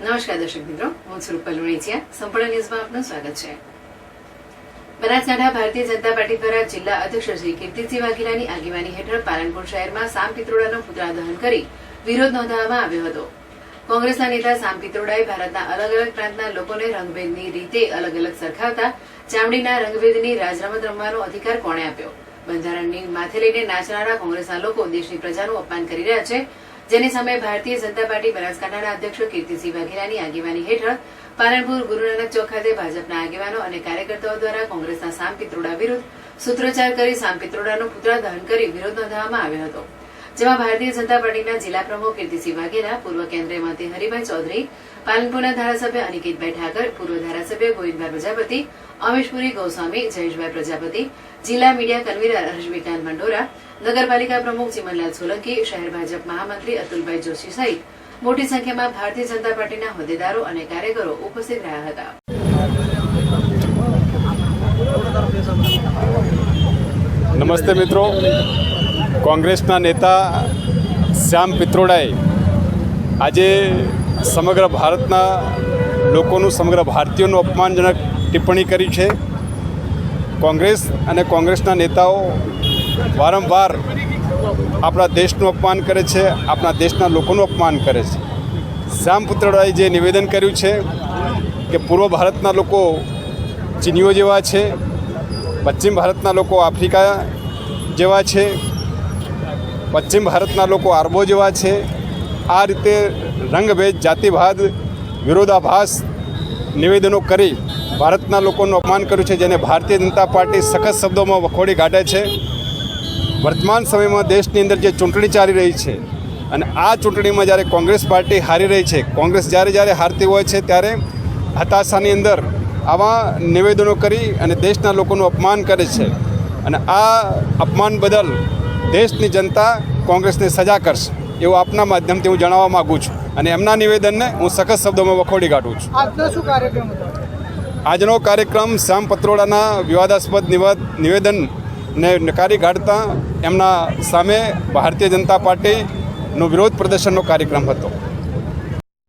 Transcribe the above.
નમસ્કાર દર્શક મિત્રો, હું છું રૂપલ વણેચિયા સંપૂર્ણ ન્યૂઝમાં આપનું સ્વાગત છે. બનાસકાંઠા ભારતીય જનતા પાર્ટી દ્વારા જિલ્લા અધ્યક્ષ શ્રી કીર્તિસિંહ વાઘેલાની આગેવાની હેઠળ પાલનપુર શહેરમાં સામ પિત્રોડાનો પુતળા દહન કરી વિરોધ નોંધાવવામાં આવ્યો હતો. કોંગ્રેસના નેતા સામ પિત્રોડાએ ભારતના અલગ અલગ પ્રાંતના લોકોને રંગભેદની રીતે અલગ અલગ સરખાવતા ચામડીના રંગભેદની રાજરમત રમવાનો અધિકાર કોણે આપ્યો? બંધારણની માથે લઈને નાચનારા કોંગ્રેસના લોકો દેશની પ્રજાનું અપમાન કરી રહ્યા છે. જેની સામે ભારતીય જનતા પાર્ટી બનાસકાંઠાના અધ્યક્ષ કીર્તિસિંહ વાઘેલાની આગેવાની હેઠળ પાલનપુર ગુરુનાનક ચોક ખાતે ભાજપના આગેવાનો અને કાર્યકર્તાઓ દ્વારા કોંગ્રેસના સામ પિત્રોડા વિરુદ્ધ સૂત્રોચ્ચાર કરી સામ પિત્રોડાનું પુતળા દહન કરી વિરોધ નોંધાવવામાં આવ્યો હતો. જેમાં ભારતીય જનતા પાર્ટીના જિલ્લા પ્રમુખ કીર્તિસિંહ વાઘેલા, પૂર્વ કેન્દ્રીય મંત્રી હરિભાઈ ચૌધરી, પાલનપુરના ધારાસભ્ય અનિકેતભાઈ ઠાકર પૂર્વ ધારાસભ્ય ગોવિંદભાઈ પ્રજાપતિ, અમીશપુરી ગૌસ્વામી, જયેશભાઈ પ્રજાપતિ, જિલ્લા મીડિયા કન્વીનર હર્ષવિકાંત મંડોરા નગરપાલિકા પ્રમુખ ચિમનલાલ સોલંકી, શહેર ભાજપ મહામંત્રી અતુલભાઈ જોશી સહિત મોટી સંખ્યામાં ભારતીય જનતા પાર્ટીના હોદ્દેદારો અને કાર્યકરો ઉપસ્થિત રહ્યા હતા. નમસ્તે મિત્રો. કોંગ્રેસના નેતા શ્યામ પિત્રોડાએ આજે સમગ્ર ભારતના લોકોનું, સમગ્ર ભારતીયોનું અપમાનજનક ટિપ્પણી કરી છે. કોંગ્રેસ અને કોંગ્રેસના નેતાઓ વારંવાર આપણા દેશનું અપમાન કરે છે, આપણા દેશના લોકોનું અપમાન કરે છે. શ્યામ પિત્રોડાએ જે નિવેદન કર્યું છે કે પૂર્વ ભારતના લોકો ચીનીઓ જેવા છે, પશ્ચિમ ભારતના લોકો આફ્રિકા જેવા છે પશ્ચિમ ભારતના લોકો આરબો જેવા છે. આ રીતે રંગભેદ, જાતિવાદ, વિરોધાભાસ નિવેદનો કરી ભારતના લોકોનું અપમાન કર્યું છે, જેને ભારતીય જનતા પાર્ટી સખત શબ્દોમાં વખોડી કાઢે છે. વર્તમાન સમયમાં દેશની અંદર જે ચૂંટણી ચાલી રહી છે અને આ ચૂંટણીમાં જ્યારે કોંગ્રેસ પાર્ટી હારી રહી છે, કોંગ્રેસ જ્યારે જ્યારે હારતી હોય છે, ત્યારે હતાશાની અંદર આવા નિવેદનો કરી અને દેશના લોકોનું અપમાન કરે છે. અને આ અપમાન બદલ દેશની જનતા કોંગ્રેસને સજા કરશે એવું આપના માધ્યમથી હું જણાવવા માગું છું. અને એમના નિવેદનને હું સખત શબ્દોમાં વખોડી કાઢું છું. આજનો શું કાર્યક્રમ હતો? આજનો કાર્યક્રમ શ્યામ પત્રોડાના વિવાદાસ્પદ નિવાદ- નિવેદનને નકારી કાઢતા એમના સામે ભારતીય જનતા પાર્ટીનો વિરોધ પ્રદર્શનનો કાર્યક્રમ હતો.